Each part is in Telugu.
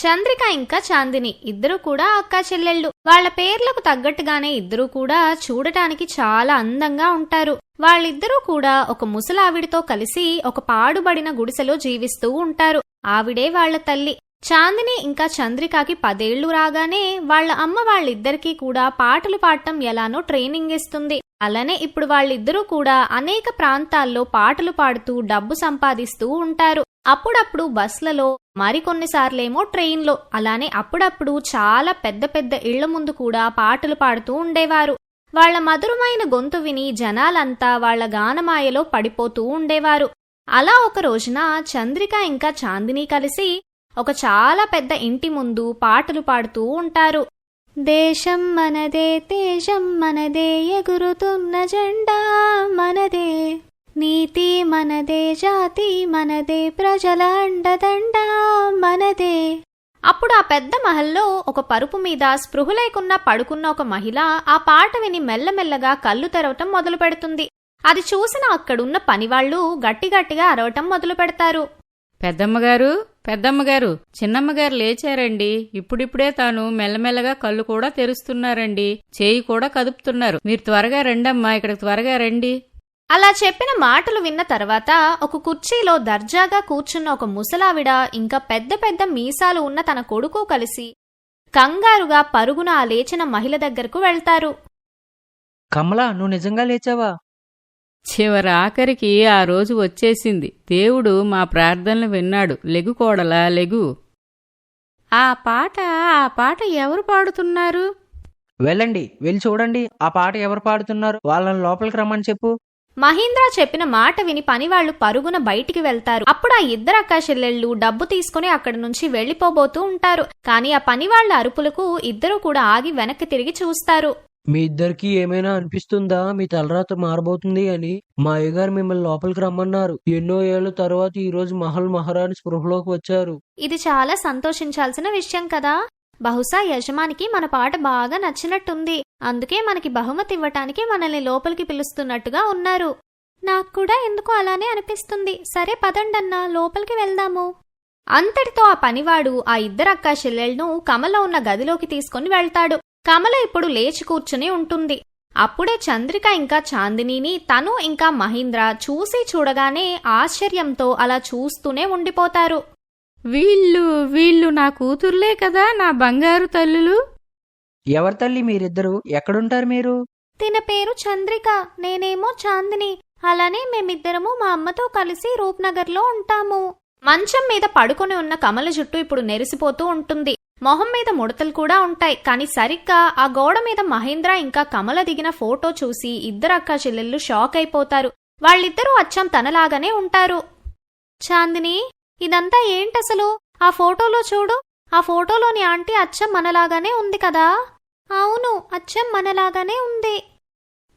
చంద్రిక ఇంకా చాందిని ఇద్దరూ కూడా అక్కా చెల్లెళ్ళు. వాళ్ళ పేర్లకు తగ్గట్టుగానే ఇద్దరూ కూడా చూడటానికి చాలా అందంగా ఉంటారు. వాళ్ళిద్దరూ కూడా ఒక ముసలావిడితో కలిసి ఒక పాడుబడిన గుడిసెలో జీవిస్తూ ఉంటారు. ఆవిడే వాళ్ళ తల్లి. చాందిని ఇంకా చంద్రికకి పదేళ్ళు రాగానే వాళ్ళ అమ్మ వాళ్ళిద్దరికీ కూడా పాటలు పాడటం ఎలానో ట్రైనింగ్ ఇస్తుంది. అలానే ఇప్పుడు వాళ్ళిద్దరూ కూడా అనేక ప్రాంతాల్లో పాటలు పాడుతూ డబ్బు సంపాదిస్తూ ఉంటారు. అప్పుడప్పుడు బస్లలో మరికొన్నిసార్లేమో ట్రైన్లో. అలానే అప్పుడప్పుడు చాలా పెద్ద పెద్ద ఇళ్ళ ముందు కూడా పాటలు పాడుతూ ఉండేవారు. వాళ్ళ మధురమైన గొంతు విని జనాలంతా వాళ్ళ గానమాయలో పడిపోతూ ఉండేవారు. అలా ఒక రోజున చంద్రిక ఇంకా చాందిని కలిసి ఒక చాలా పెద్ద ఇంటి ముందు పాటలు పాడుతూ ఉంటారు. దేశం మనదే దేశం మనదే ఎగురుతున్న జెండా మనదే నీతి మనదే జాతి మనదే ప్రజల అండదండ మనదే. అప్పుడు ఆ పెద్ద మహల్లో ఒక పరుపు మీద స్పృహ లేకున్నా పడుకున్న ఒక మహిళ ఆ పాట విని మెల్లమెల్లగా కళ్ళు తెరవటం మొదలు పెడుతుంది. అది చూసిన అక్కడున్న పనివాళ్ళు గట్టిగట్టిగా అరవటం మొదలు పెడతారు. పెద్దమ్మగారు పెద్దమ్మగారు చిన్నమ్మగారు లేచారండి. ఇప్పుడిప్పుడే తాను మెల్లమెల్లగా కళ్ళు కూడా తెరుస్తున్నారండి. చేయి కూడా కదుపుతున్నారు. మీరు త్వరగా రండమ్మా ఇక్కడ త్వరగా రండి. అలా చెప్పిన మాటలు విన్న తర్వాత ఒక కుర్చీలో దర్జాగా కూర్చున్న ఒక ముసలావిడ ఇంకా పెద్ద పెద్ద మీసాలు ఉన్న తన కొడుకు కలిసి కంగారుగా పరుగున ఆ లేచిన మహిళ దగ్గరకు వెళ్తారు. కమలా నువ్వు నిజంగా లేచావా? చివరి ఆఖరికి ఆ రోజు వచ్చేసింది. దేవుడు మా ప్రార్థనలు విన్నాడు. లెగు కోడలా లెగు. ఆ పాట ఆ పాట ఎవరు పాడుతున్నారు? వెళ్ళండి వెళ్ళి చూడండి. ఆ పాట ఎవరు పాడుతున్నారు? వాళ్ళని లోపలికి రమ్మని చెప్పు. మహీంద్ర చెప్పిన మాట విని పనివాళ్ళు పరుగున బయటికి వెళ్తారు. అప్పుడు ఆ ఇద్దరు అక్కా చెల్లెళ్ళు డబ్బు తీసుకుని అక్కడి నుంచి వెళ్ళిపోబోతూ ఉంటారు. కానీ ఆ పనివాళ్ళ అరుపులకు ఇద్దరు కూడా ఆగి వెనక్కి తిరిగి చూస్తారు. మీ ఇద్దరికి ఏమైనా అనిపిస్తుందా? మీ తలరాత మారబోతుంది అని మా అయ్యగారు మిమ్మల్ని లోపలికి రమ్మన్నారు. ఎన్నో ఏళ్ళ తర్వాత ఈ రోజు మహల్ మహారాణి స్పృహలోకి వచ్చారు. ఇది చాలా సంతోషించాల్సిన విషయం కదా? బహుశా యజమానికి మన పాట బాగా నచ్చినట్టుంది. అందుకే మనకి బహుమతి ఇవ్వటానికి మనల్ని లోపలికి పిలుస్తున్నట్టుగా ఉన్నారు. నాకు కూడా ఎందుకో అలానే అనిపిస్తుంది. సరే పదండన్నా లోపలికి వెళ్దాము. అంతటితో ఆ పనివాడు ఆ ఇద్దరు అక్కా చెల్లెళ్ళను కమల ఉన్న గదిలోకి తీసుకుని వెళ్తాడు. కమల ఇప్పుడు లేచి కూర్చుని ఉంటుంది. అప్పుడే చంద్రిక ఇంకా చాందినీని తను ఇంకా మహీంద్ర చూసి చూడగానే ఆశ్చర్యంతో అలా చూస్తూనే ఉండిపోతారు. వీళ్ళు వీళ్ళు నా కూతుర్లే కదా నా బంగారు తల్లులు. ఎవరి తల్లి మీరిద్దరు? ఎక్కడుంటారు మీరు? తిన పేరు చంద్రిక నేనేమో చాందిని. అలానే మేమిద్దరము మా అమ్మతో కలిసి రూప్నగర్లో ఉంటాము. మంచం మీద పడుకొని ఉన్న కమల జుట్టు ఇప్పుడు నెరిసిపోతూ ఉంటుంది. మొహం మీద ముడతలు కూడా ఉంటాయి కానీ సరిగ్గా ఆ గోడ మీద మహేంద్ర ఇంకా కమల దిగిన ఫోటో చూసి ఇద్దరు అక్క చెల్లెళ్ళు షాక్ అయిపోతారు. వాళ్ళిద్దరూ అచ్చం తనలాగానే ఉంటారు. చాందిని ఇదంతా ఏంటసలు? ఆ ఫోటోలో చూడు. ఆ ఫోటోలోని ఆంటీ అచ్చం మనలాగానే ఉంది కదా? అవును అచ్చం మనలాగానే ఉంది.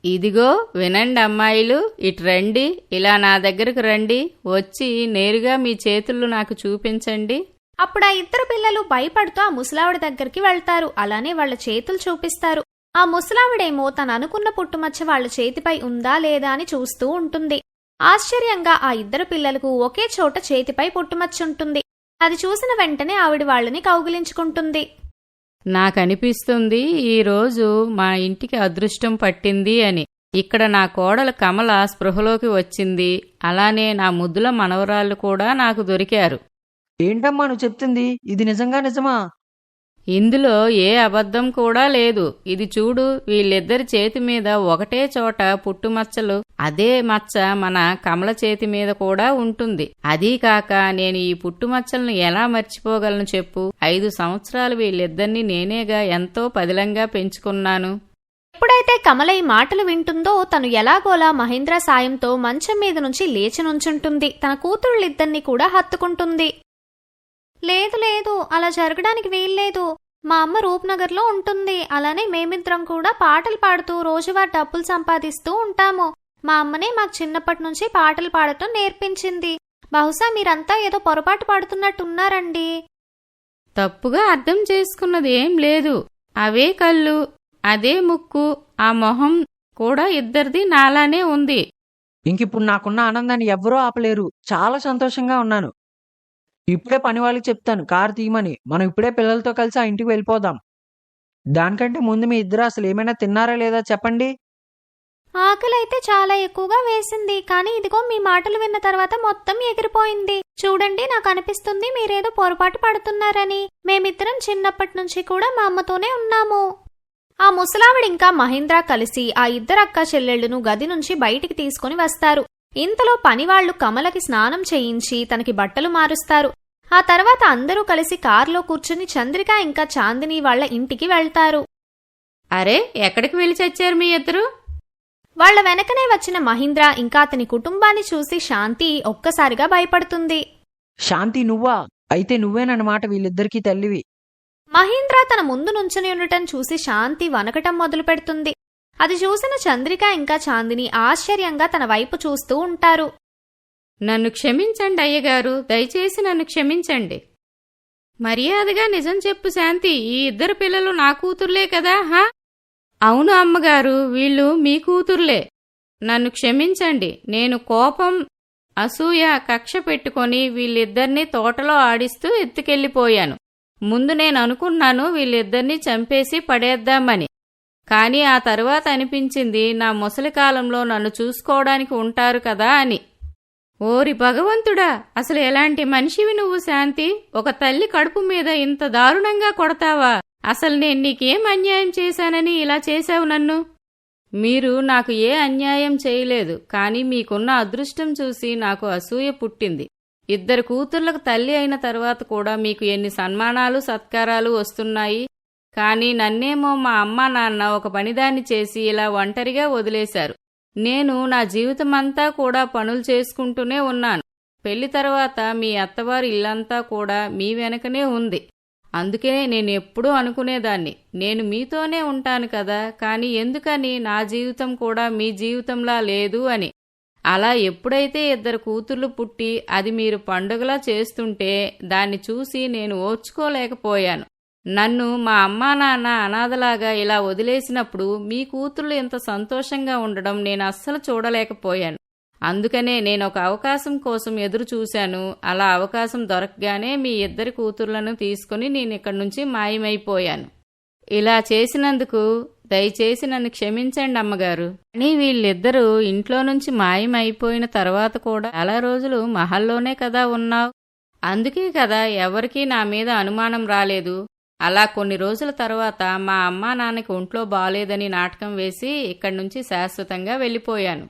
ఇదిగో వినండి అమ్మాయిలు ఇటు రండి ఇలా నా దగ్గరకు రండి వచ్చి నేరుగా మీ చేతులు నాకు చూపించండి. అప్పుడు ఆ ఇద్దరు పిల్లలు భయపడుతూ ఆ ముసలావిడ దగ్గరికి వెళ్తారు. అలానే వాళ్ళ చేతులు చూపిస్తారు. ఆ ముసలావిడేమో తను అనుకున్న పుట్టుమచ్చ వాళ్ళ చేతిపై ఉందా లేదా అని చూస్తూ ఉంటుంది. ఆశ్చర్యంగా ఆ ఇద్దరు పిల్లలకు ఒకే చోట చేతిపై పుట్టుమచ్చ ఉంటుంది అది చూసిన వెంటనే ఆవిడ వాళ్ళని కౌగిలించుకుంటుంది. నాకనిపిస్తుంది ఈరోజు మా ఇంటికి అదృష్టం పట్టింది అని. ఇక్కడ నా కోడలు కమల స్పృహలోకి వచ్చింది. అలానే నా ముద్దుల మనవరాళ్ళు కూడా నాకు దొరికారు. ఏంటమ్మా నువ్వు చెప్తుంది? ఇది నిజంగా నిజమా? ఇందులో ఏ అబద్ధం కూడా లేదు. ఇది చూడు వీళ్ళిద్దరి చేతి మీద ఒకటే చోట పుట్టుమచ్చలు అదే మచ్చ మన కమల చేతి మీద కూడా ఉంటుంది. అదీ కాక నేను ఈ పుట్టుమచ్చలను ఎలా మర్చిపోగలను చెప్పు? ఐదు సంవత్సరాలు వీళ్ళిద్దరినీ నేనేగా ఎంతో పదిలంగా పెంచుకున్నాను. ఎప్పుడైతే కమల ఈ మాటలు వింటుందో తను ఎలాగోలా మహేంద్ర సాయంతో మంచం మీద నుంచి లేచి నుంచుంటుంది. తన కూతురులిద్దరినీ కూడా హత్తుకుంటుంది. లేదు లేదు అలా జరగడానికి వీల్లేదు. మా అమ్మ రూప్నగర్లో ఉంటుంది. అలానే మేమిద్దరం కూడా పాటలు పాడుతూ రోజువారీ డబ్బులు సంపాదిస్తూ ఉంటాము. మా అమ్మనే మాకు చిన్నప్పటి నుంచి పాటలు పాడటం నేర్పించింది. బహుశా మీరంతా ఏదో పొరపాటు పాడుతున్నట్టున్నారండి. తప్పుగా అర్థం చేసుకున్నది ఏం లేదు. అవే కళ్ళు అదే ముక్కు ఆ మొహం కూడా ఇద్దరిది నాలానే ఉంది. ఇంకిప్పుడు నాకున్న ఆనందాన్ని ఎవ్వరూ ఆపలేరు. చాలా సంతోషంగా ఉన్నాను. ఇప్పుడే పని వాళ్ళకి చెప్తాను. కారు తీయమని. మనం ఇప్పుడే పిల్లలతో కలిసి ఆ ఇంటికి వెళ్ళిపోదాం. దానికంటే ముందు మీ ఇద్దరు అసలు ఏమైనా తిన్నారా లేదా చెప్పండి? ఆకలి అయితే చాలా ఎక్కువగా వేసింది. కానీ ఇదిగో మీ మాటలు విన్న తర్వాత మొత్తం ఎగిరిపోయింది. చూడండి నాకు అనిపిస్తుంది మీరేదో పొరపాటు పడుతున్నారని. మేమిద్దరం చిన్నప్పటి నుంచి కూడా మా అమ్మతోనే ఉన్నాము. ఆ ముసలావిడ ఇంకా మహేంద్ర కలిసి ఆ ఇద్దరు అక్క చెల్లెళ్ళను గది నుంచి బయటికి తీసుకుని వస్తారు. ఇంతలో పనివాళ్ళు కమలకి స్నానం చేయించి తనకి బట్టలు మారుస్తారు. ఆ తర్వాత అందరూ కలిసి కారులో కూర్చుని చంద్రిక ఇంకా చాందిని వాళ్ళ ఇంటికి వెళ్తారు. అరే ఎక్కడికి వెళ్ళి చచ్చారు మీ ఇద్దరు? వాళ్ళ వెనకనే వచ్చిన మహీంద్ర ఇంకా అతని కుటుంబాన్ని చూసి శాంతి ఒక్కసారిగా భయపడుతుంది. శాంతి నువ్వా? అయితే నువ్వేనన్నమాట వీళ్ళిద్దరికీ తల్లివి. మహీంద్ర తన ముందు నుంచుని ఉండటం చూసి శాంతి వనకటం మొదలు పెడుతుంది అది చూసిన చంద్రిక ఇంకా చాందిని ఆశ్చర్యంగా తన వైపు చూస్తూ ఉంటారు. నన్ను క్షమించండి అయ్యగారు దయచేసి నన్ను క్షమించండి. మర్యాదగా నిజం చెప్పు శాంతి ఈ ఇద్దరు పిల్లలు నా కూతుర్లే కదా హా? అవును అమ్మగారు వీళ్ళు మీ కూతుర్లే. నన్ను క్షమించండి నేను కోపం అసూయ కక్ష పెట్టుకొని వీళ్ళిద్దరినీ తోటలో ఆడిస్తూ ఎత్తుకెళ్ళిపోయాను. ముందు నేను అనుకున్నాను వీళ్ళిద్దరినీ చంపేసి పడేద్దామని. కానీ ఆ తరువాత అనిపించింది నా ముసలి కాలంలో నన్ను చూసుకోవడానికి ఉంటారు కదా అని. ఓరి భగవంతుడా అసలు ఎలాంటి మనిషివి నువ్వు శాంతి? ఒక తల్లి కడుపు మీద ఇంత దారుణంగా కొడతావా? అసలు నేను నీకేం అన్యాయం చేశానని ఇలా చేశావు నన్ను? మీరు నాకు ఏ అన్యాయం చేయలేదు కానీ మీకున్న అదృష్టం చూసి నాకు అసూయ పుట్టింది. ఇద్దరు కూతుర్లకు తల్లి అయిన తర్వాత కూడా మీకు ఎన్ని సన్మానాలు సత్కారాలు వస్తున్నాయి? కానీ నన్నేమో మా అమ్మ నాన్న ఒక పనిదాన్ని చేసి ఇలా ఒంటరిగా వదిలేశారు. నేను నా జీవితమంతా కూడా పనులు చేసుకుంటూనే ఉన్నాను. పెళ్ళి తర్వాత మీ అత్తవారి ఇల్లంతా కూడా మీ వెనకనే ఉంది. అందుకే నేను ఎప్పుడూ అనుకునేదాన్ని. నేను మీతోనే ఉంటాను కదా కానీ ఎందుకని నా జీవితం కూడా మీ జీవితంలా లేదు అని. అలా ఎప్పుడైతే ఇద్దరు కూతుర్లు పుట్టి అది మీరు పండుగలా చేస్తుంటే దాన్ని చూసి నేను ఓర్చుకోలేకపోయాను. నన్ను మా అమ్మా నాన్న అనాథలాగా ఇలా వదిలేసినప్పుడు మీ కూతుర్లు ఇంత సంతోషంగా ఉండడం నేను అస్సలు చూడలేకపోయాను. అందుకనే నేను ఒక అవకాశం కోసం ఎదురు చూశాను. అలా అవకాశం దొరకగానే మీ ఇద్దరి కూతుర్లను తీసుకుని నేను ఇక్కడి నుంచి మాయమైపోయాను. ఇలా చేసినందుకు దయచేసి నన్ను క్షమించండి అమ్మగారు. కానీ వీళ్ళిద్దరూ ఇంట్లో నుంచి మాయమైపోయిన తర్వాత కూడా చాలా రోజులు మహల్లోనే కదా ఉన్నావు. అందుకే కదా ఎవరికీ నా మీద అనుమానం రాలేదు. అలా కొన్ని రోజుల తర్వాత మా అమ్మా నాన్నకి ఒంట్లో బాలేదని నాటకం వేసి ఇక్కడి నుంచి శాశ్వతంగా వెళ్ళిపోయాను.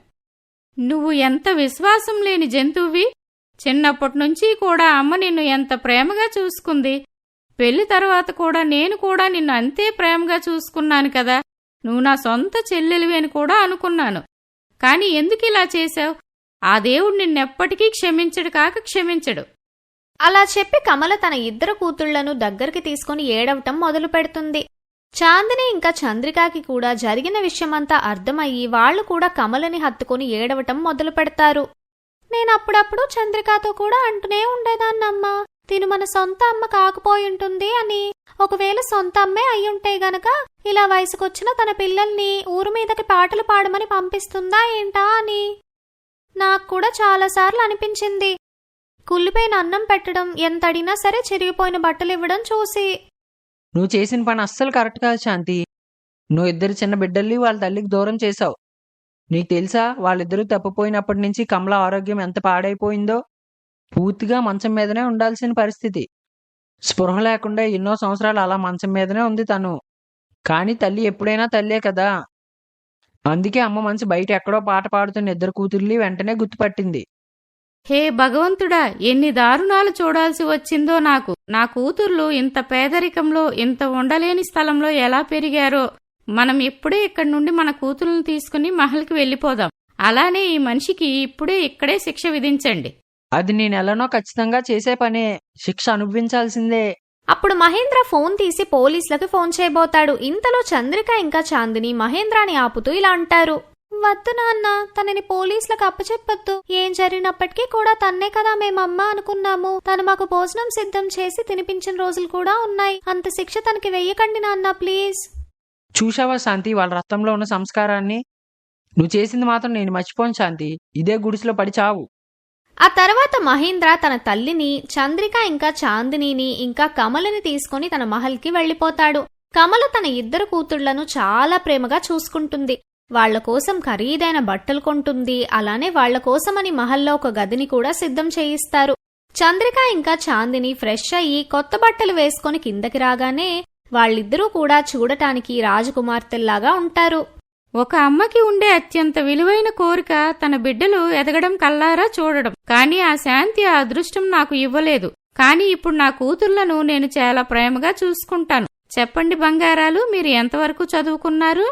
నువ్వు ఎంత విశ్వాసం లేని జంతువువి. చిన్నప్పటి నుంచి కూడా అమ్మ నిన్ను ఎంత ప్రేమగా చూసుకుంది. పెళ్ళి తర్వాత కూడా నేను కూడా నిన్ను అంతే ప్రేమగా చూసుకున్నాను కదా. నువ్వు నా సొంత చెల్లెలివి అని కూడా అనుకున్నాను. కాని ఎందుకు ఇలా చేశావు? ఆ దేవుడు నిన్నెప్పటికీ క్షమించడు కాక క్షమించడు. అలా చెప్పి కమల తన ఇద్దరు కూతుళ్ళను దగ్గరికి తీసుకుని ఏడవటం మొదలు పెడుతుంది. చాందిని ఇంకా చంద్రికాకి కూడా జరిగిన విషయమంతా అర్థమయ్యి వాళ్ళు కూడా కమలని హత్తుకుని ఏడవటం మొదలు పెడతారు. నేనప్పుడప్పుడు చంద్రికాతో కూడా అంటూనే ఉండేదాన్నమ్మా. తిను మన సొంత అమ్మ కాకపోయింటుంది అని. ఒకవేళ సొంత అమ్మే అయ్యుంటే గనక ఇలా వయసుకొచ్చిన తన పిల్లల్ని ఊరు మీదకి పాటలు పాడమని పంపిస్తుందా ఏంటా అని. నాకు కూడా చాలాసార్లు అనిపించింది. కుళ్ళిపోయిన అన్నం పెట్టడం ఎంత అడిగినా సరే చిరిగిపోయిన బట్టలు ఇవ్వడం చూసి. నువ్వు చేసిన పని అస్సలు కరెక్ట్ కాదు శాంతి. నువ్వు ఇద్దరు చిన్న బిడ్డల్ని వాళ్ళ తల్లికి దూరం చేశావు. నీకు తెలుసా వాళ్ళిద్దరూ తప్పిపోయినప్పటి నుంచి కమల ఆరోగ్యం ఎంత పాడైపోయిందో? పూర్తిగా మంచం మీదనే ఉండాల్సిన పరిస్థితి. స్పృహ లేకుండా ఎన్నో సంవత్సరాలు అలా మంచం మీదనే ఉంది తను. కానీ తల్లి ఎప్పుడైనా తల్లే కదా. అందుకే అమ్మ మంచి బయట ఎక్కడో పాట పాడుతున్న ఇద్దరు కూతుర్ని వెంటనే గుర్తుపట్టింది. హే భగవంతుడా ఎన్ని దారుణాలు చూడాల్సి వచ్చిందో నాకు. నా కూతుర్లు ఇంత పేదరికంలో ఇంత ఉండలేని స్థలంలో ఎలా పెరిగారో. మనం ఇప్పుడే ఇక్కడి నుండి మన కూతుర్లను తీసుకుని మహల్కి వెళ్ళిపోదాం. అలానే ఈ మనిషికి ఇప్పుడే ఇక్కడే శిక్ష విధించండి. అది నేను ఎలానో ఖచ్చితంగా చేసే పనే. శిక్ష అనుభవించాల్సిందే. అప్పుడు మహేంద్ర ఫోన్ తీసి పోలీసులకు ఫోన్ చేయబోతాడు. ఇంతలో చంద్రిక ఇంకా చాందిని మహేంద్రాని ఆపుతూ ఇలా అంటారు. వద్దు నాన్న తనని పోలీసులకు అప్పచెప్పొద్దు. ఏం జరిగినప్పటికీ కూడా తన్నే కదా మేమమ్మ అనుకున్నాము. తను మాకు భోజనం సిద్ధం చేసి తినిపించిన రోజులు కూడా ఉన్నాయి. అంత శిక్ష తనకి వెయ్యకండి నాన్న ప్లీజ్. చూశావా శాంతి వాళ్ళ రక్తంలో ఉన్న సంస్కారాన్ని? నువ్వు చేసింది మాత్రం నేను మర్చిపోను శాంతి. ఇదే గుడిసెలో పడి చావు. ఆ తర్వాత మహేంద్ర తన తల్లిని చంద్రిక ఇంకా చాందినిని ఇంకా కమలని తీసుకుని తన మహల్కి వెళ్ళిపోతాడు. కమల తన ఇద్దరు కూతుళ్ళను చాలా ప్రేమగా చూసుకుంటుంది. వాళ్ళ కోసం ఖరీదైన బట్టలు కొంటుంది. అలానే వాళ్ళ కోసమని మహల్లో ఒక గదిని కూడా సిద్ధం చేయిస్తారు. చంద్రిక ఇంకా చాందిని ఫ్రెష్ అయ్యి కొత్త బట్టలు వేసుకొని కిందకి రాగానే వాళ్ళిద్దరూ కూడా చూడటానికి రాజకుమార్తెల్లాగా ఉంటారు. ఒక అమ్మకి ఉండే అత్యంత విలువైన కోరిక తన బిడ్డలు ఎదగడం కల్లారా చూడడం. కానీ ఆ శాంతి ఆ అదృష్టం నాకు ఇవ్వలేదు. కానీ ఇప్పుడు నా కూతుర్లను నేను చాలా ప్రేమగా చూసుకుంటాను. చెప్పండి బంగారాలు మీరు ఎంతవరకు చదువుకున్నారు?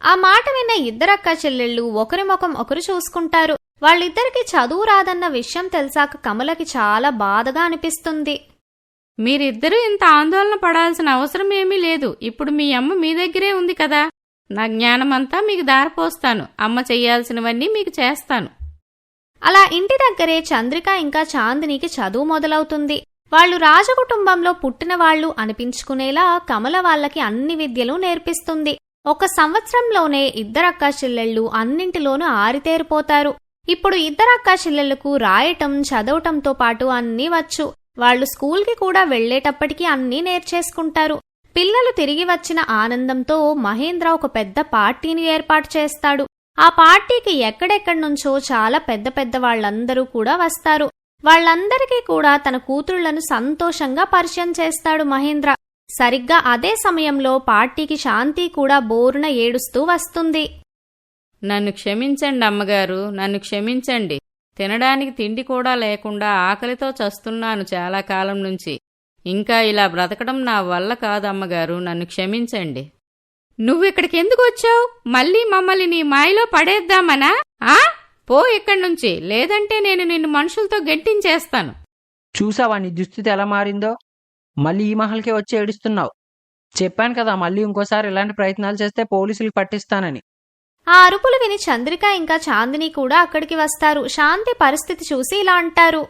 ఆ మాట విన్న ఇద్దరక్క చెల్లెళ్ళు ఒకరి ముఖం ఒకరు చూసుకుంటారు. వాళ్ళిద్దరికి చదువు రాదన్న విషయం తెలిసాక కమలకి చాలా బాధగా అనిపిస్తుంది. మీరిద్దరూ ఇంత ఆందోళన పడాల్సిన అవసరం ఏమీ లేదు. ఇప్పుడు మీ అమ్మ మీ దగ్గరే ఉంది కదా. నా జ్ఞానమంతా మీకు దారపోస్తాను. అమ్మ చెయ్యాల్సినవన్నీ మీకు చేస్తాను. అలా ఇంటి దగ్గరే చంద్రిక ఇంకా చాందినికి చదువు మొదలవుతుంది. వాళ్ళు రాజకుటుంబంలో పుట్టిన వాళ్ళు అనిపించుకునేలా కమల వాళ్ళకి అన్ని విద్యలు నేర్పిస్తుంది. ఒక సంవత్సరంలోనే ఇద్దరక్క చెల్లెళ్ళు అన్నింటిలోనూ ఆరితేరిపోతారు. ఇప్పుడు ఇద్దరక్క చెల్లెళ్ళకు రాయటం చదవటంతో పాటు అన్నీ వచ్చు. వాళ్ళు స్కూల్కి కూడా వెళ్ళేటప్పటికీ అన్నీ నేర్చేసుకుంటారు. పిల్లలు తిరిగి వచ్చిన ఆనందంతో మహేంద్ర ఒక పెద్ద పార్టీని ఏర్పాటు చేస్తాడు. ఆ పార్టీకి ఎక్కడెక్కడి నుంచో చాలా పెద్ద పెద్ద వాళ్ళందరూ కూడా వస్తారు. వాళ్ళందరికీ కూడా తన కూతుళ్ళను సంతోషంగా పరిచయం చేస్తాడు మహేంద్ర. సరిగ్గా అదే సమయంలో పార్టీకి శాంతి కూడా బోరున ఏడుస్తూ వస్తుంది. నన్ను క్షమించండి అమ్మగారు నన్ను క్షమించండి. తినడానికి తిండి కూడా లేకుండా ఆకలితో చస్తున్నాను చాలా కాలం నుంచి. ఇంకా ఇలా బ్రతకడం నా వల్ల కాదు అమ్మగారు నన్ను క్షమించండి. నువ్విక్కడికి ఎందుకు వచ్చావు? మళ్ళీ మమ్మల్ని నీ మాయలో పడేద్దామనా? ఆ? పో ఇక్కడి నుంచి. లేదంటే నేను నిన్ను మనుషులతో గెంటించేస్తాను చూసావా నీ దుస్థితి ఎలా మారిందో? మళ్ళీ ఈ మహల్కే వచ్చి ఏడుస్తున్నావు. చెప్పాను కదా మళ్ళీ ఇంకోసారి ఇలాంటి ప్రయత్నాలు చేస్తే పోలీసులకు పట్టిస్తానని. ఆ అరుపులు విని చంద్రిక ఇంకా చాందిని కూడా అక్కడికి వస్తారు. శాంతి పరిస్థితి చూసి ఇలా అంటారు.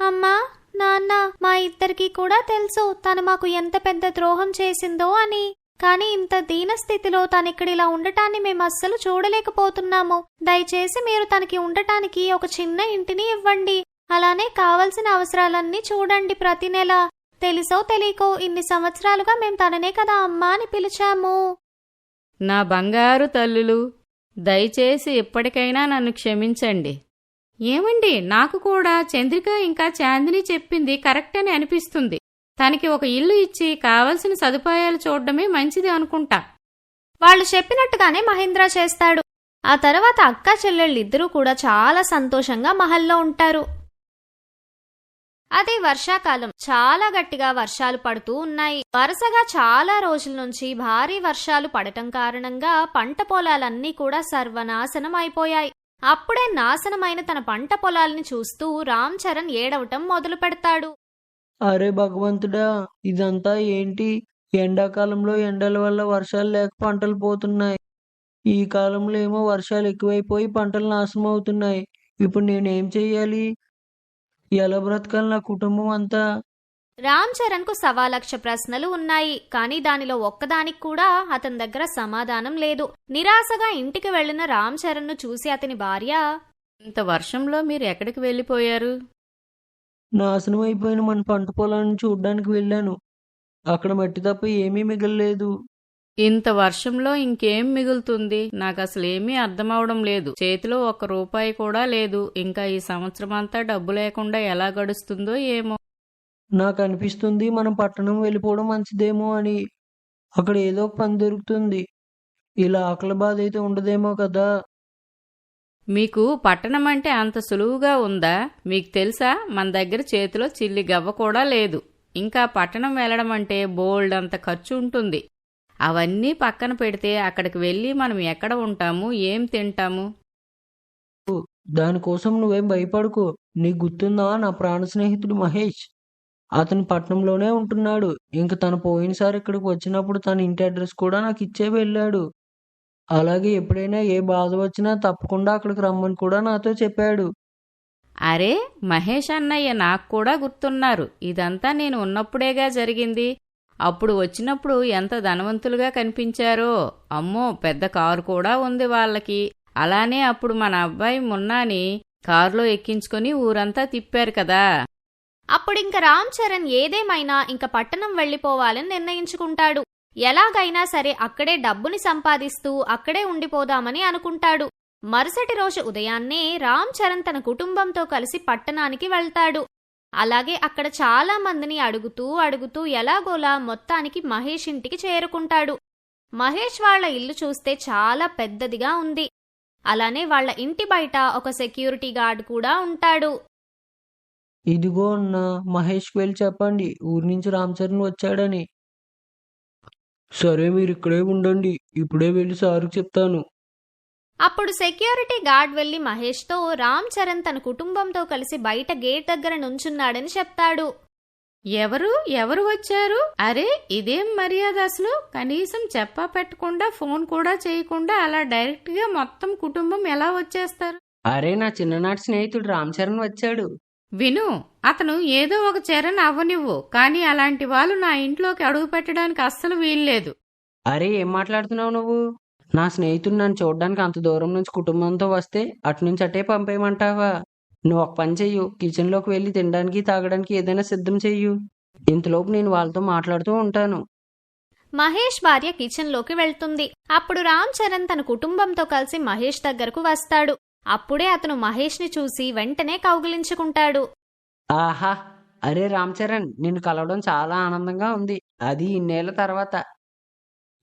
అమ్మా నాన్న మా ఇద్దరికీ కూడా తెలుసు తను మాకు ఎంత పెద్ద ద్రోహం చేసిందో అని. కానీ ఇంత దీన స్థితిలో తనిక్కడ ఇలా ఉండటాన్ని మేము అస్సలు చూడలేకపోతున్నాము. దయచేసి మీరు తనకి ఉండటానికి ఒక చిన్న ఇంటిని ఇవ్వండి. అలానే కావలసిన అవసరాలన్నీ చూడండి ప్రతి నెల. తెలుసో తెలియకో ఇన్ని సంవత్సరాలుగా మేము తననే కదా అమ్మా అని పిలిచాము. నా బంగారు తల్లులు దయచేసి ఇప్పటికైనా నన్ను క్షమించండి. ఏమండి నాకు కూడా చంద్రిక ఇంకా చాందిని చెప్పింది కరెక్ట్ అని అనిపిస్తుంది. తనకి ఒక ఇల్లు ఇచ్చి కావలసిన సదుపాయాలు చూడడమే మంచిది అనుకుంటా. వాళ్ళు చెప్పినట్టుగానే మహేంద్ర చేస్తాడు. ఆ తర్వాత అక్క చెల్లెళ్ళిద్దరూ కూడా చాలా సంతోషంగా మహల్లో ఉంటారు. అదే వర్షాకాలం. చాలా గట్టిగా వర్షాలు పడుతూ ఉన్నాయి. వరుసగా చాలా రోజుల నుంచి భారీ వర్షాలు పడటం కారణంగా పంట పొలాలన్నీ కూడా సర్వనాశనం అయిపోయాయి. అప్పుడే నాశనమైన తన పంట పొలాల్ని చూస్తూ రామ్ చరణ్ ఏడవటం మొదలు పెడతాడు. అరే భగవంతుడా ఇదంతా ఏంటి? ఎండాకాలంలో ఎండల వల్ల వర్షాలు లేక పంటలు పోతున్నాయి. ఈ కాలంలో ఏమో వర్షాలు ఎక్కువైపోయి పంటలు నాశనం అవుతున్నాయి. ఇప్పుడు నేనేం చెయ్యాలి? ఎలా బ్రతకాలి నా కుటుంబం అంతా. రామ్ చరణ్కు సవా లక్ష ప్రశ్నలు ఉన్నాయి. కానీ దానిలో ఒక్కదానికి కూడా అతని దగ్గర సమాధానం లేదు. నిరాశగా ఇంటికి వెళ్ళిన రామ్ చరణ్ను చూసి అతని భార్య ఇంత వర్షంలో మీరు ఎక్కడికి వెళ్ళిపోయారు? నాశనం అయిపోయిన మన పంట పొలాన్ని చూడ్డానికి వెళ్ళాను. అక్కడ మట్టి తప్ప ఏమీ మిగలలేదు. ఇంత వర్షంలో ఇంకేం మిగులుతుంది? నాకు అసలు ఏమీ అర్థమవడం లేదు. చేతిలో ఒక్క రూపాయి కూడా లేదు. ఇంకా ఈ సంవత్సరం అంతా డబ్బు లేకుండా ఎలా గడుస్తుందో ఏమో. నాకు అనిపిస్తుంది మనం పట్టణం వెళ్ళిపోవడం మంచిదేమో అని. అక్కడ ఏదో ఒక పని దొరుకుతుంది. ఇలా ఆకలి బాధ అయితే ఉండదేమో కదా. మీకు పట్టణం అంటే అంత సులువుగా ఉందా? మీకు తెలుసా? మన దగ్గర చేతిలో చిల్లి గవ్వ కూడా లేదు. ఇంకా పట్టణం వెళ్ళడం అంటే బోల్డ్ అంత ఖర్చు ఉంటుంది. అవన్నీ పక్కన పెడితే అక్కడికి వెళ్ళి మనం ఎక్కడ ఉంటాము? ఏం తింటాము? దానికోసం నువ్వేం భయపడుకో. నీకు గుర్తుందా నా ప్రాణ స్నేహితుడు మహేష్? అతను పట్నంలోనే ఉంటున్నాడు. ఇంక తను పోయినసారి ఇక్కడికి వచ్చినప్పుడు తన ఇంటి అడ్రస్ కూడా నాకు ఇచ్చే వెళ్ళాడు. అలాగే ఎప్పుడైనా ఏ బాధ వచ్చినా తప్పకుండా అక్కడికి రమ్మని కూడా నాతో చెప్పాడు. అరే మహేష్ అన్నయ్య నాకు కూడా గుర్తున్నారు. ఇదంతా నేను ఉన్నప్పుడేగా జరిగింది? అప్పుడు వచ్చినప్పుడు ఎంత ధనవంతులుగా కనిపించారో. అమ్మో పెద్ద కారు కూడా ఉంది వాళ్ళకి. అలానే అప్పుడు మన అబ్బాయి మున్నాని కారులో ఎక్కించుకొని ఊరంతా తిప్పారు కదా. అప్పుడింక రామ్ చరణ్ ఏదేమైనా ఇంక పట్టణం వెళ్ళిపోవాలని నిర్ణయించుకుంటాడు. ఎలాగైనా సరే అక్కడే డబ్బుని సంపాదిస్తూ అక్కడే ఉండిపోదామని అనుకుంటాడు. మరుసటి రోజు ఉదయాన్నే రామ్ చరణ్ తన కుటుంబంతో కలిసి పట్టణానికి వెళ్తాడు. అలాగే అక్కడ చాలా మందిని అడుగుతూ అడుగుతూ ఎలాగోలా మొత్తానికి మహేష్ ఇంటికి చేరుకుంటాడు. మహేష్ వాళ్ళ ఇల్లు చూస్తే చాలా పెద్దదిగా ఉంది. అలానే వాళ్ళ ఇంటి బయట ఒక సెక్యూరిటీ గార్డ్ కూడా ఉంటాడు. ఇదిగో అన్న మహేష్కి వెళ్ళి చెప్పండి. ఊరి నుంచి రామ్ చరణ్ వచ్చాడని. సరే మీరు ఇక్కడే ఉండండి. ఇప్పుడే వెళ్ళి సారు చెప్తాను. అప్పుడు సెక్యూరిటీ గార్డ్ వెళ్ళి మహేష్తో రామ్ చరణ్ తన కుటుంబంతో కలిసి బయట గేట్ దగ్గర నుంచున్నాడని చెప్తాడు. ఎవరు? ఎవరు వచ్చారు? అరే ఇదేం మర్యాద అసలు? కనీసం చెప్పా పెట్టకుండా ఫోన్ కూడా చేయకుండా అలా డైరెక్ట్గా మొత్తం కుటుంబం ఎలా వచ్చేస్తారు? అరే నా చిన్ననాటి స్నేహితుడు రామ్ చరణ్ వచ్చాడు. విను అతను ఏదో ఒక చరణ్ అవ్వనివ్వు కానీ అలాంటి వాళ్ళు నా ఇంట్లోకి అడుగు పెట్టడానికి అస్సలు వీల్లేదు. అరే ఏం మాట్లాడుతున్నావు నువ్వు? నా స్నేహితుడు నన్ను చూడడానికి అంత దూరం నుంచి కుటుంబంతో వస్తే అటు నుంచి అటే పంపేయమంటావా? నువ్వు ఒక పని చెయ్యు కిచెన్లోకి వెళ్ళి తినడానికి తాగడానికి ఏదైనా సిద్ధం చెయ్యు. ఇంతలోపు నేను వాళ్ళతో మాట్లాడుతూ ఉంటాను. మహేష్ భార్య కిచెన్లోకి వెళ్తుంది. అప్పుడు రామ్ చరణ్ తన కుటుంబంతో కలిసి మహేష్ దగ్గరకు వస్తాడు. అప్పుడే అతను మహేష్ని చూసి వెంటనే కౌగిలించుకుంటాడు. ఆహా! అరే రామ్ చరణ్ నిన్ను కలవడం చాలా ఆనందంగా ఉంది. అది ఇన్నేళ్ళ తర్వాత.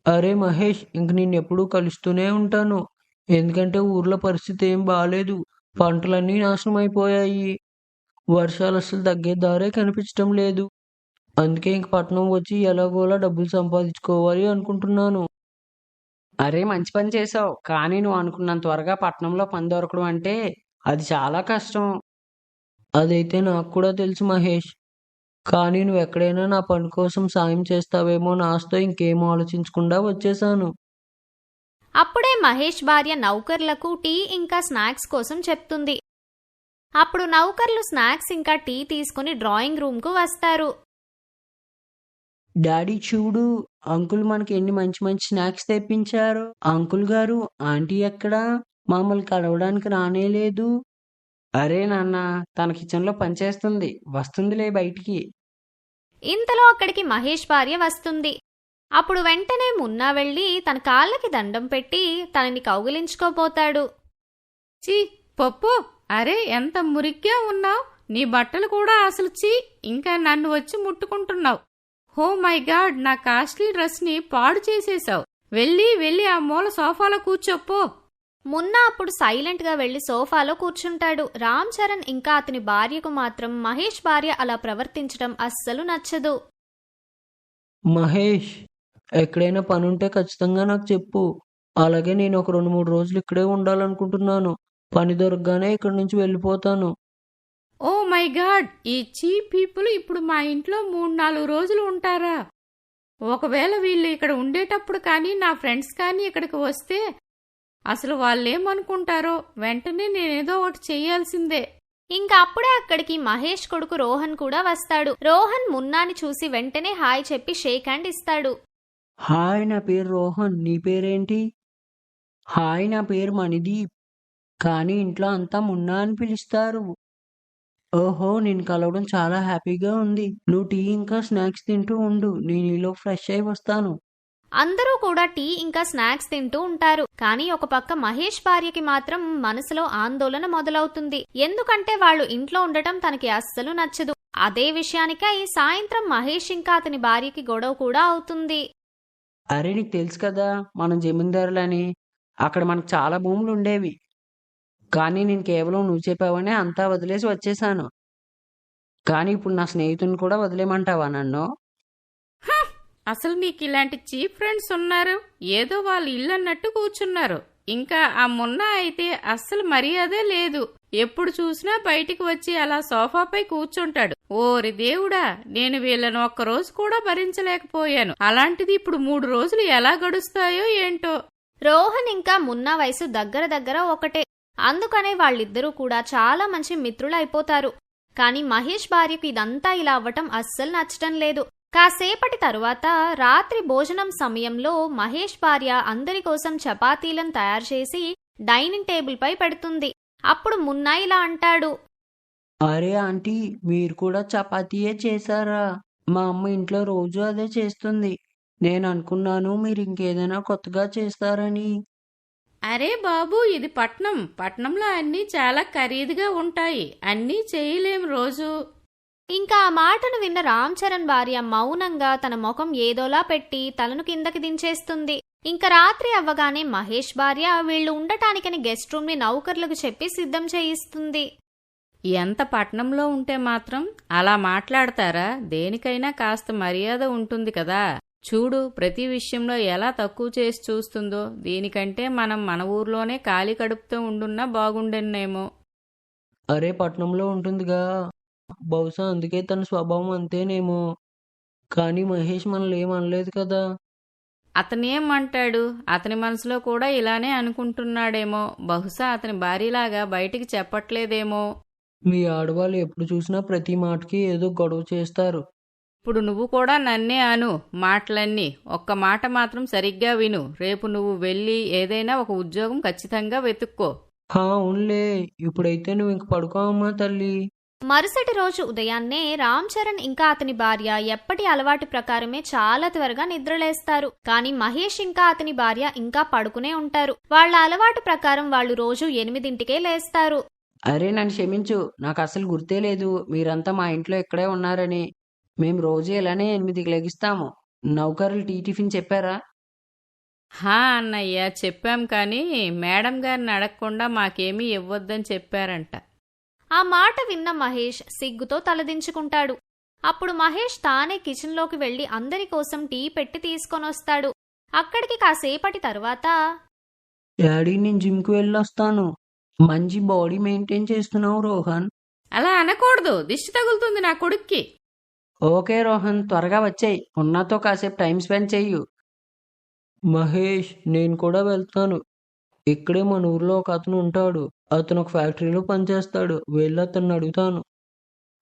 అరే మహేష్ ఇంక నిన్ను ఎప్పుడూ కలుస్తూనే ఉంటాను. ఎందుకంటే ఊర్లో పరిస్థితి ఏం బాగాలేదు పంటలన్నీ నాశనం అయిపోయాయి వర్షాలు అసలు తగ్గే దారే కనిపించడం లేదు. అందుకే ఇంక పట్నం వచ్చి ఎలాగోలా డబ్బులు సంపాదించుకోవాలి అనుకుంటున్నాను. అరే మంచి పని చేసావు కానీ నువ్వు అనుకున్నంత త్వరగా పట్నంలో పని దొరకడం అంటే అది చాలా కష్టం. అదైతే నాకు కూడా తెలుసు మహేష్. కానీ నువ్వు ఎక్కడైనా నా పని కోసం సాయం చేస్తావేమో నా ఆశతో ఇంకేం ఆలోచించకుండా వచ్చేసాను అప్పుడే మహేష్ భార్య నౌకర్లకు టీ ఇంకా స్నాక్స్ కోసం చెప్తుంది. అప్పుడు నౌకర్లు స్నాక్స్ ఇంకా టీ తీసుకుని డ్రాయింగ్ రూమ్కు వస్తారు. డాడీ చూడు అంకుల్ మనకి ఎన్ని మంచి మంచి స్నాక్స్ తెప్పించారు. అంకుల్ గారు ఆంటీ ఎక్కడా? మమ్మల్ని కలవడానికి రానే లేదు. అరే నాన్న తన కిచెన్లో పనిచేస్తుంది వస్తుందిలే బయటికి. ఇంతలో అక్కడికి మహేష్ భార్య వస్తుంది. అప్పుడు వెంటనే మున్నా వెళ్ళి తన కాళ్ళకి దండం పెట్టి తనని కౌగిలించుకోపోతాడు చీ పప్పు అరే ఎంత మురిగ్గా ఉన్నావు? నీ బట్టలు కూడా అసలు చీ ఇంకా నన్ను వచ్చి ముట్టుకుంటున్నావు. హో మై గాడ్ నా కాస్ట్లీ డ్రెస్ని పాడు చేసేశావు వెళ్ళి వెళ్ళి ఆ మూల సోఫాలో కూర్చోపో. మున్నా అప్పుడు సైలెంట్గా వెళ్ళి సోఫాలో కూర్చుంటాడు. రామ్ చరణ్ ఇంకా అతని భార్యకు మాత్రం మహేష్ భార్య అలా ప్రవర్తించడం అస్సలు నచ్చదు. మహేష్ ఎక్కడైనా పని ఉంటే ఖచ్చితంగా నాకు చెప్పు. అలాగే నేను ఒక రెండు మూడు రోజులు ఇక్కడే ఉండాలనుకుంటున్నాను. పని దొరకగానే ఇక్కడి నుంచి వెళ్ళిపోతాను. Oh my god! ఈ చీప్ పీపుల్ ఇప్పుడు మా ఇంట్లో మూడు నాలుగు రోజులు ఉంటారా? ఒకవేళ వీళ్ళు ఇక్కడ ఉండేటప్పుడు కానీ నా ఫ్రెండ్స్ కానీ ఇక్కడికి వస్తే అసలు వాళ్ళేమనుకుంటారో వెంటనే నేనేదో ఒకటి చెయ్యాల్సిందే. ఇంకా అప్పుడే అక్కడికి మహేష్ కొడుకు రోహన్ కూడా వస్తాడు. రోహన్ మున్నాని చూసి వెంటనే హాయ్ చెప్పి షేక్ హ్యాండ్ ఇస్తాడు. హాయ్ నా పేరు రోహన్. నీ పేరేంటి? హాయ్ నా పేరు మణిదీప్. కానీ ఇంట్లో అంతా మున్నా అని పిలుస్తారు. ఓహో నేను కలవడం చాలా హ్యాపీగా ఉంది. నువ్వు టీ ఇంకా స్నాక్స్ తింటూ ఉండు. నేను ఈలో ఫ్రెష్ అయి వస్తాను. అందరూ కూడా టీ ఇంకా స్నాక్స్ తింటూ ఉంటారు. కానీ ఒక పక్క మహేష్ భార్యకి మాత్రం మనసులో ఆందోళన మొదలవుతుంది. ఎందుకంటే వాళ్ళు ఇంట్లో ఉండటం తనకి అస్సలు నచ్చదు. అదే విషయానికై సాయంత్రం మహేష్ ఇంకా అతని భార్యకి గొడవ కూడా అవుతుంది. అరే నీకు తెలుసు కదా మనం జమీందారులని అక్కడ మనకు చాలా భూములు ఉండేవి. కానీ నేను కేవలం నువ్వు చెప్పావనే అంతా వదిలేసి వచ్చేసాను. కానీ ఇప్పుడు నా స్నేహితుని కూడా వదిలేమంటావా నన్ను? అసలు నీకు ఇలాంటి చీప్ ఫ్రెండ్స్ ఉన్నారు? ఏదో వాళ్ళు ఇల్లు అన్నట్టు కూర్చున్నారు. ఇంకా ఆ మొన్న అయితే అస్సలు మర్యాదే లేదు. ఎప్పుడు చూసినా బయటికి వచ్చి అలా సోఫాపై కూర్చుంటాడు. ఓరి దేవుడా నేను వీళ్ళను ఒక్కరోజు కూడా భరించలేకపోయాను. అలాంటిది ఇప్పుడు మూడు రోజులు ఎలా గడుస్తాయో ఏంటో? రోహన్ ఇంకా మున్నా వయసు దగ్గర దగ్గర ఒకటే. అందుకనే వాళ్ళిద్దరూ కూడా చాలా మంచి మిత్రులైపోతారు. కానీ మహేష్ భార్యకు ఇదంతా ఇలా అవ్వటం అస్సలు నచ్చటం లేదు. కాసేపటి తరువాత రాత్రి భోజనం సమయంలో మహేష్ భార్య అందరి కోసం చపాతీలను తయారు చేసి డైనింగ్ టేబుల్ పై పెడుతుంది. అప్పుడు మున్నా ఇలా అంటాడు. అరే ఆంటీ మీరు కూడా చపాతీయే చేశారా? మా అమ్మ ఇంట్లో రోజు అదే చేస్తుంది. నేను అనుకున్నాను మీరు ఇంకేదైనా కొత్తగా చేస్తారని. అరే బాబు ఇది పట్నం. పట్నంలో అన్నీ చాలా ఖరీదుగా ఉంటాయి. అన్నీ చేయలేం రోజు. ఇంకా ఆ మాటను విన్న రామ్ చరణ్ భార్య మౌనంగా తన ముఖం ఏదోలా పెట్టి తలను కిందకి దించేస్తుంది. ఇంకా రాత్రి అవ్వగానే మహేష్ భార్య వీళ్ళు ఉండటానికని గెస్ట్ రూమ్ని నౌకర్లకు చెప్పి సిద్ధం చేయిస్తుంది. ఎంత పట్నంలో ఉంటే మాత్రం అలా మాట్లాడతారా? దేనికైనా కాస్త మర్యాద ఉంటుంది కదా. చూడు ప్రతి విషయంలో ఎలా తక్కువ చేసి చూస్తుందో దీనికంటే మనం మన ఊర్లోనే ఖాళీ కడుపుతో ఉండున్నా బాగుండెన్నేమో. అరే పట్నంలో ఉంటుందిగా. బహుశా అందుకే తన స్వభావం అంతేనేమో. కానీ మహేష్ మనల్ని ఏం అనలేదు కదా? అతనేమంటాడు? అతని మనసులో కూడా ఇలానే అనుకుంటున్నాడేమో. బహుశా అతని భార్యలాగా బయటికి చెప్పట్లేదేమో. మీ ఆడవాళ్ళు ఎప్పుడు చూసినా ప్రతి మాటకి ఏదో గొడవ చేస్తారు. ఇప్పుడు నువ్వు కూడా నన్నే అను. మాటలన్నీ. ఒక్క మాట మాత్రం సరిగ్గా విను. రేపు నువ్వు వెళ్ళి ఏదైనా ఒక ఉద్యోగం ఖచ్చితంగా వెతుక్కో. హా అవునులే. ఇప్పుడైతే నువ్వు ఇంక పడుకో అమ్మా తల్లి. మరుసటి రోజు ఉదయాన్నే రామ్ చరణ్ ఇంకా అతని భార్య ఎప్పటి అలవాటు ప్రకారమే చాలా త్వరగా నిద్రలేస్తారు. కానీ మహేష్ ఇంకా అతని భార్య ఇంకా పడుకునే ఉంటారు. వాళ్ళ అలవాటు ప్రకారం వాళ్ళు రోజు ఎనిమిదింటికే లేస్తారు. అరే నన్ను క్షమించు నాకు అసలు గుర్తే లేదు. మీరంతా మా ఇంట్లో ఇక్కడే ఉన్నారని. మేము రోజు ఇలానే ఎనిమిదికి లెగిస్తాము. నౌకరులు టీ టిఫిన్ చెప్పారా? హా అన్నయ్య చెప్పాం కానీ మేడం గారిని అడగకుండా మాకేమీ ఇవ్వొద్దని చెప్పారంట. ఆ మాట విన్న మహేష్ సిగ్గుతో తలదించుకుంటాడు. అప్పుడు మహేష్ తానే కిచెన్లోకి వెళ్ళి అందరి కోసం టీ పెట్టి తీసుకొనొస్తాడు. అక్కడికి కాసేపటి తర్వాత డాడీ నేను జిమ్కి వెళ్ళొస్తాను. మంచి బాడీ మెయింటైన్ చేస్తున్నావు రోహన్. అలా అనకూడదు. దిష్టి తగులుతుంది నా కొడుక్కి. ఓకే రోహన్ త్వరగా వచ్చేయ్. ఉన్నతో కాసేపు టైం స్పెండ్ చెయ్యు. మహేష్ నేను కూడా వెళ్తాను. ఇక్కడే మన ఊర్లో ఒక అతను ఉంటాడు. అతను ఒక ఫ్యాక్టరీలో పనిచేస్తాడు. వెళ్ళి అతన్ని అడుగుతాను.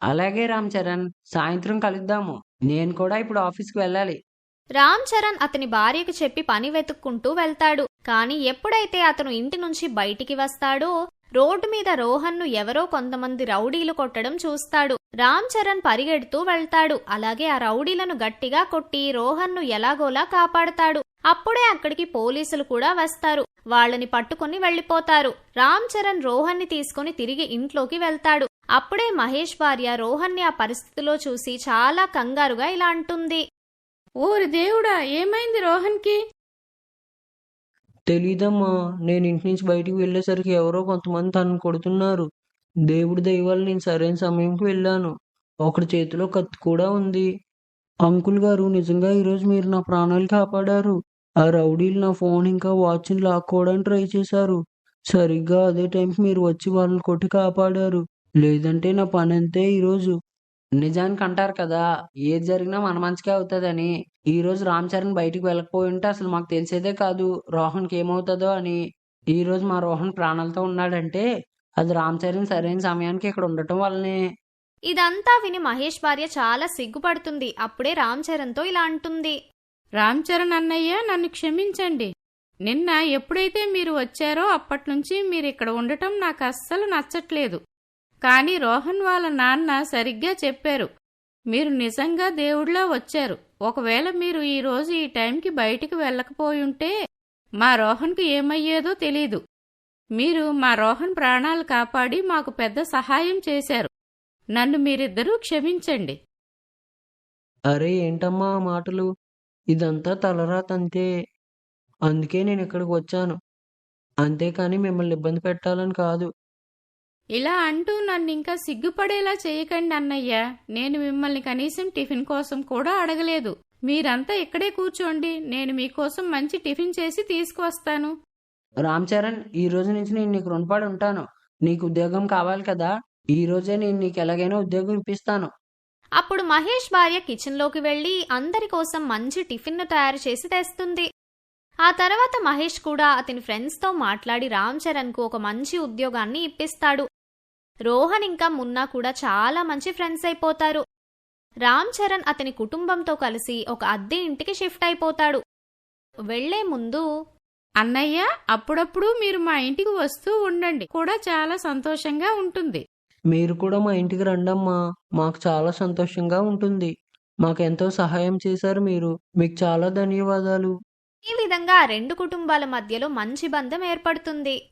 అలాగే రామ్ చరణ్ సాయంత్రం కలుద్దాము. నేను కూడా ఇప్పుడు ఆఫీస్కి వెళ్ళాలి. రామ్ చరణ్ అతని భార్యకు చెప్పి పని వెతుక్కుంటూ వెళ్తాడు. కానీ ఎప్పుడైతే అతను ఇంటి నుంచి బయటికి వస్తాడో రోడ్డు మీద రోహన్ను ఎవరో కొంతమంది రౌడీలు కొట్టడం చూస్తాడు. రామ్ చరణ్ పరిగెడుతూ వెళ్తాడు. అలాగే ఆ రౌడీలను గట్టిగా కొట్టి రోహన్ను ఎలాగోలా కాపాడతాడు. అప్పుడే అక్కడికి పోలీసులు కూడా వస్తారు. వాళ్ళని పట్టుకుని వెళ్ళిపోతారు రామ్ చరణ్ రోహన్ని తీసుకుని తిరిగి ఇంట్లోకి వెళ్తాడు. అప్పుడే మహేష్ భార్య రోహన్ని ఆ పరిస్థితిలో చూసి చాలా కంగారుగా ఇలా అంటుంది. ఓరి దేవుడా ఏమైంది రోహన్కి? తెలీదమ్మా నేను ఇంటి నుంచి బయటికి వెళ్ళేసరికి ఎవరో కొంతమంది తనను కొడుతున్నారు. దేవుడి దయ నేను సరైన సమయంకి వెళ్ళాను. ఒకటి చేతిలో కత్తి కూడా ఉంది. అంకుల్ గారు నిజంగా ఈరోజు మీరు నా ప్రాణాలు కాపాడారు. ఆ రౌడీలు నా ఫోన్ ఇంకా వాచ్ని లాక్కోవడానికి ట్రై చేశారు. సరిగ్గా అదే టైంకి మీరు వచ్చి వాళ్ళని కొట్టి కాపాడారు. లేదంటే నా పని అంతే ఈరోజు. నిజానికి అంటారు కదా ఏది జరిగినా మన మంచికే అవుతుందని. ఈ రోజు రామ్ చరణ్ బయటికి వెళ్ళకపోయి ఉంటే అసలు మాకు తెలిసేదే కాదు రోహన్కి ఏమవుతుందో అని. ఈ రోజు మా రోహన్ ప్రాణాలతో ఉన్నాడంటే అది రామ్ చరణ్ సరైన సమయానికి ఇక్కడ ఉండటం వల్లనే. ఇదంతా విని మహేష్ భార్య చాలా సిగ్గుపడుతుంది. అప్పుడే రామ్ చరణ్తో ఇలా అంటుంది. రామ్ చరణ్ అన్నయ్య నన్ను క్షమించండి. నిన్న ఎప్పుడైతే మీరు వచ్చారో అప్పట్నుంచి మీరు ఇక్కడ ఉండటం నాకు అస్సలు నచ్చట్లేదు. కానీ రోహన్ వాళ్ళ నాన్న సరిగ్గా చెప్పారు. మీరు నిజంగా దేవుడిలా వచ్చారు. ఒకవేళ మీరు ఈరోజు ఈ టైంకి బయటికి వెళ్ళకపోయుంటే మా రోహన్కు ఏమయ్యేదో తెలీదు. మీరు మా రోహన్ ప్రాణాలు కాపాడి మాకు పెద్ద సహాయం చేశారు. నన్ను మీరిద్దరూ క్షమించండి. అరే ఏంటమ్మా ఆ మాటలు? ఇదంతా తలరాతంతే. అందుకే నేను ఇక్కడికి వచ్చాను. అంతేకాని మిమ్మల్ని ఇబ్బంది పెట్టాలని కాదు. ఇలా అంటూ నన్ను ఇంకా సిగ్గుపడేలా చేయకండి అన్నయ్య. నేను మిమ్మల్ని కనీసం టిఫిన్ కోసం కూడా అడగలేదు. మీరంతా ఇక్కడే కూర్చోండి. నేను మీకోసం మంచి టిఫిన్ చేసి తీసుకువస్తాను. రామ్ చరణ్ ఈ రోజు నుంచి నేను నీకు రుణపడి ఉంటాను. నీకు ఉద్యోగం కావాలి కదా. ఈ రోజే నేను నీకు ఎలాగైనా ఉద్యోగం ఇప్పిస్తాను. అప్పుడు మహేష్ భార్య కిచెన్లోకి వెళ్ళి అందరి కోసం మంచి టిఫిన్ను తయారు చేసి తెస్తుంది. ఆ తర్వాత మహేష్ కూడా అతని ఫ్రెండ్స్తో మాట్లాడి రామ్ చరణ్కు ఒక మంచి ఉద్యోగాన్ని ఇప్పిస్తాడు. రోహన్ ఇంకా మున్నా కూడా చాలా మంచి ఫ్రెండ్స్ అయిపోతారు. రామ్ చరణ్ అతని కుటుంబంతో కలిసి ఒక అద్దె ఇంటికి షిఫ్ట్ అయిపోతాడు. వెళ్ళే ముందు అన్నయ్య అప్పుడప్పుడు మీరు మా ఇంటికి వస్తూ ఉండండి. కూడా చాలా సంతోషంగా ఉంటుంది. మీరు కూడా మా ఇంటికి రండమ్మా. మాకు చాలా సంతోషంగా ఉంటుంది. మాకెంతో సహాయం చేశారు మీరు. మీకు చాలా ధన్యవాదాలు. ఈ విధంగా ఆ రెండు కుటుంబాల మధ్యలో మంచి బంధం ఏర్పడుతుంది.